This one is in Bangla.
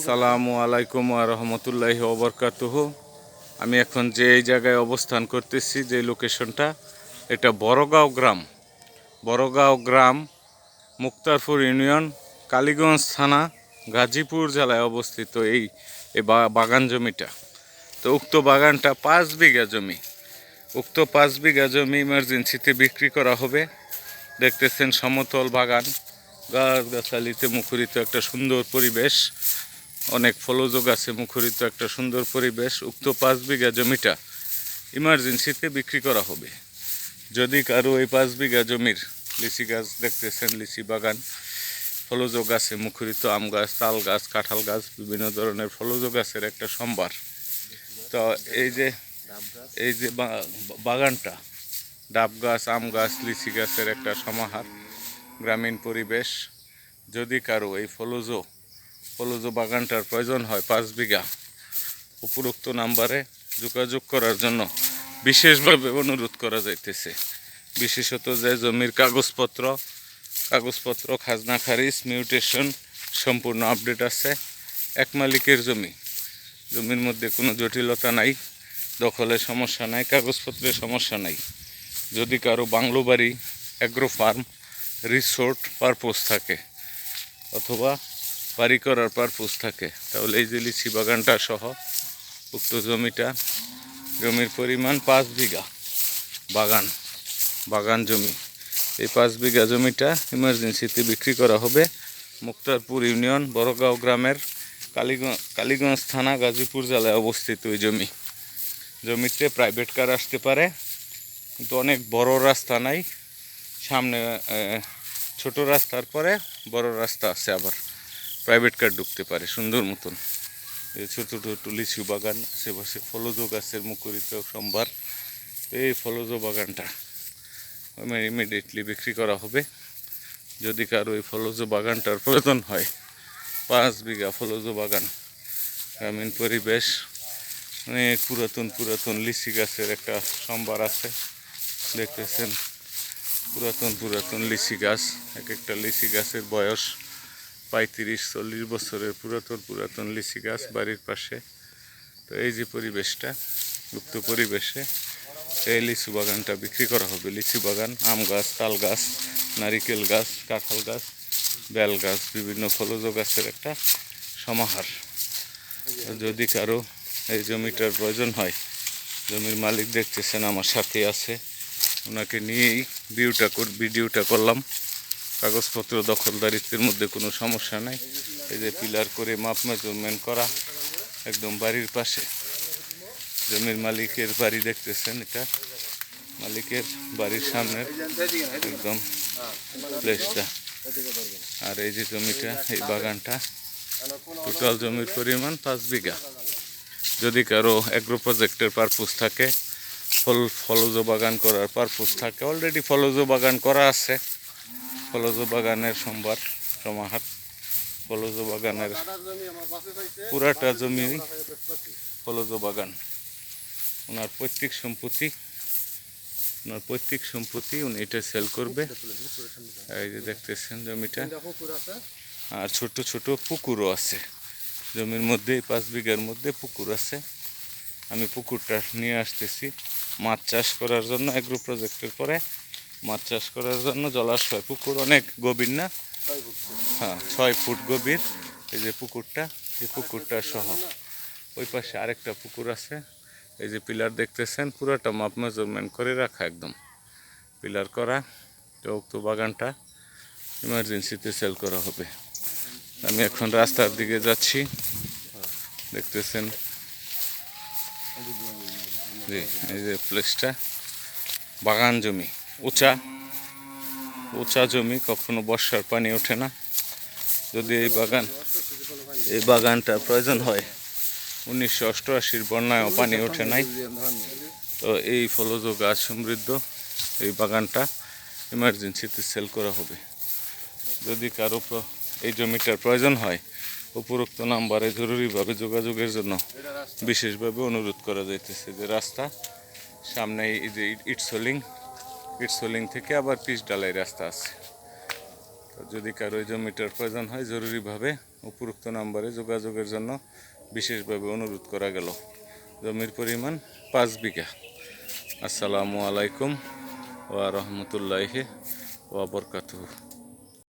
আসসালামু আলাইকুম আর রহমতুল্লাহি ওবরকাতুহ আমি এখন যে এই জায়গায় অবস্থান করতেছি, যে লোকেশনটা, এটা বড়গাঁও গ্রাম। বড়গাঁও গ্রাম, মুক্তারপুর ইউনিয়ন, কালীগঞ্জ থানা, গাজীপুর জেলায় অবস্থিত এই বাগান জমিটা। তো উক্ত বাগানটা পাঁচ বিঘা জমি। উক্ত পাঁচ বিঘা জমি ইমার্জেন্সিতে বিক্রি করা হবে। দেখতেছেন সমতল বাগান। গাছ গাছালিতে মুখরিত একটা সুন্দর পরিবেশ। অনেক ফলযোগ আছে, মুখরিত একটা সুন্দর পরিবেশ, উক্ত পাঁচ বিঘা জমিটা ইমার্জেন্সিতে বিক্রি করা হবে। যদি কারও এই পাঁচ বিঘা জমির লিচি গাছ দেখতেছেন, লিচি বাগান ফলজ গাছে মুখরিত আম গাছ, তাল গাছ, কাঁঠাল গাছ, বিভিন্ন ধরনের ফলজ গাছের একটা সম্ভার। তো এই যে এই যে বাগানটা, ডাব গাছ, আম গাছ, লিচি গাছের একটা সমাহার, গ্রামীণ পরিবেশ, যদি কারও এই ফলজ ফলজ বাগানটার প্রয়োজন হয় পাঁচ বিঘা। উপরোক্ত নাম্বারে যোগাযোগ করার জন্য বিশেষভাবে অনুরোধ করা যাইতেছে। বিশেষত যে জমির কাগজপত্র কাগজপত্র, খাজনা, খারিজ, মিউটেশন সম্পূর্ণ আপডেট আছে। এক মালিকের জমি। জমির মধ্যে কোনো জটিলতা নাই দখলের সমস্যা নাই কাগজপত্রের সমস্যা নাই। যদি কারও বাংলো বাড়ি অ্যাগ্রো ফার্ম রিসোর্ট পারপোজ থাকে, অথবা বাড়ি করার পারপোজ থাকে। তাহলে এই যে লিচি বাগানটা সহ উক্ত জমিটা, জমির পরিমাণ পাঁচ বিঘা বাগান বাগান জমি। এই পাঁচ বিঘা জমিটা ইমার্জেন্সিতে বিক্রি করা হবে মুক্তারপুর ইউনিয়ন, বড়গাঁও গ্রামের কালীগঞ্জ কালীগঞ্জ থানা, গাজীপুর জেলায় অবস্থিত ওই জমি। জমিতে প্রাইভেট কার আসতে পারে, কিন্তু অনেক বড় রাস্তা নাই। সামনে ছোট রাস্তার পরে বড় রাস্তা আছে আবার। প্রাইভেট কার ঢুকতে পারে, সুন্দর মতন। এই ছোট ছোট লিচু বাগান, আশেপাশে ফলজ গাছের মুখরিত সম্ভার, এই ফলজ বাগানটা ইমিডিয়েটলি বিক্রি করা হবে। যদি কারও এই ফলজ বাগানটার প্রয়োজন হয়, পাঁচ বিঘা ফলজ বাগান, গ্রামীণ পরিবেশ, অনেক পুরাতন পুরাতন লিচি গাছের একটা সম্ভার আছে। দেখতেছেন, পুরাতন পুরাতন লিচি গাছ, এক একটা লিচি গাছের বয়স পঁয়ত্রিশ, চল্লিশ বছরের পুরাতন পুরাতন লিচি গাছ বাড়ির পাশে। তো এই যে পরিবেশটা উক্ত পরিবেশে, এই লিচু বাগানটা বিক্রি করা হবে। লিচু বাগান, আম গাছ, তাল গাছ, নারিকেল গাছ, কাঁঠাল গাছ, বেল গাছ, বিভিন্ন ফলজ গাছের একটা সমাহার। যদি কারও এই জমিটার প্রয়োজন হয়, জমির মালিক দেখতেছেন, আমার সাথে আছে। ওনাকে নিয়েই ভিউটা ভিডিওটা করলাম। কাগজপত্র দখলদারিত্বের মধ্যে কোনো সমস্যা নাই। এই যে পিলার করে মাপ মেজারমেন্ট করা, একদম বাড়ির পাশে। জমির মালিকের বাড়ি দেখতেছেন এটা। মালিকের বাড়ির সামনের একদম প্লেসটা আর এই যে জমিটা, এই বাগানটা টোটাল জমির পরিমাণ পাঁচ বিঘা। যদি কারও অ্যাগ্রো প্রজেক্টের পারপোজ থাকে, ফল, ফলজ বাগান করার পারপোজ থাকে অলরেডি ফলজ বাগান করা আছে। ফলজ বাগানের সম্ভার সমাহার ফলজ বাগানের পুরাটা জমি ফলজ বাগান। ওনার পৈতৃক সম্পত্তি, ওনার পৈতৃক সম্পত্তি উনি এটা সেল করবে। এই যে দেখতেছেন জমিটা। আর ছোট ছোট পুকুরও আছে। জমির মধ্যে, পাঁচ বিঘার মধ্যে পুকুর আছে। আমি পুকুরটা নিয়ে আসতেছি। মাছ চাষ করার জন্য এগ্রো প্রজেক্টের পরে মাছ চাষ করার জন্য জলাশয় পুকুর অনেক গভীর না? হ্যাঁ ছয় ফুট গভীর। এই যে পুকুরটা এই পুকুরটা সহ। ওই পাশে আরেকটা পুকুর আছে। এই যে পিলার দেখতেছেন পুরোটা মাপ মেজারমেন্ট করে রাখা একদম। পিলার করা তো উক্ত বাগানটা। ইমার্জেন্সিতে সেল করা হবে। আমি এখন রাস্তার দিকে যাচ্ছি। দেখতেছেন? জি এই যে প্লেসটা বাগান জমি। উঁচা উঁচা জমি, কখনো বর্ষার পানি ওঠে না। যদি এই বাগান, এই বাগানটা প্রয়োজন হয়, উনিশশো অষ্টআশির বন্যায়ও পানি ওঠে নাই। তো এই ফলজ গাছ সমৃদ্ধ, এই বাগানটা ইমার্জেন্সিতে সেল করা হবে। যদি কারও এই জমিটার প্রয়োজন হয়, উপরোক্ত নাম্বারে জরুরিভাবে যোগাযোগের জন্য বিশেষভাবে অনুরোধ করা যাইতেছে যে রাস্তা সামনে এই যে ইটসোলিং ইটসোলিং থেকে আবার পিচ ডালাই রাস্তা আছে। তো যদি কারও জমিটার প্রয়োজন হয়, জরুরিভাবে উপরোক্ত নাম্বারে যোগাযোগের জন্য বিশেষভাবে অনুরোধ করা গেল। জমির পরিমাণ পাঁচ বিঘা। আসসালামু আলাইকুম ওয়া রহমতুল্লাহি ওয়া বরকাতুহু।